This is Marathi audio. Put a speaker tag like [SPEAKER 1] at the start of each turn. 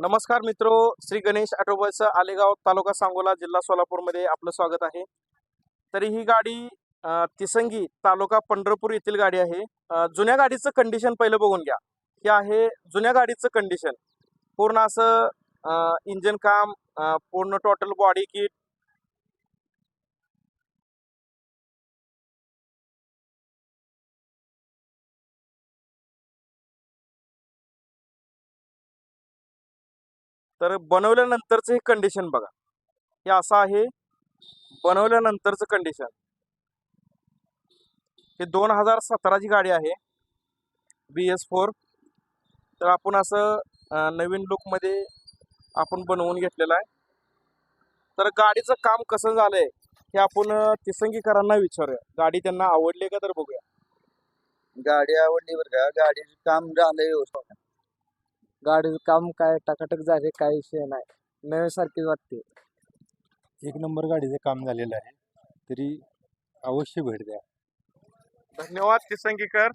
[SPEAKER 1] नमस्कार मित्रो श्री गणेश ऑटोबस आलेगाव तालुका सांगोला जिल्हा सोलापूरमध्ये आपलं स्वागत आहे. तरी ही गाडी तिसंगी तालुका पंढरपूर येथील गाडी आहे. जुन्या गाडीचं कंडिशन पहिलं बघून घ्या. हे आहे जुन्या गाडीचं कंडिशन पूर्ण असं इंजन काम पूर्ण टोटल बॉडी किट तर बनवल्यानंतरचं हे कंडिशन बघा. हे असं आहे बनवल्यानंतरचं कंडिशन हे दोन हजार सतराची गाडी आहे बी एस फोर तर आपण असं नवीन लुकमध्ये आपण बनवून घेतलेलं आहे. तर गाडीचं काम कसं झालंय हे आपण तिसंगीकरांना विचारूया. गाडी त्यांना आवडली का तर बघूया.
[SPEAKER 2] गाडी आवडली बरं का. गाडीचं काम झालंय व्यवस्थित.
[SPEAKER 3] गाडीचं काम काय टाकाटक झाले काय विषय नाही. नव्यासारखी वाटते.
[SPEAKER 4] एक नंबर गाडीचं काम झालेलं आहे. तरी अवश्य भेट द्या.
[SPEAKER 1] धन्यवाद तिसंगीकर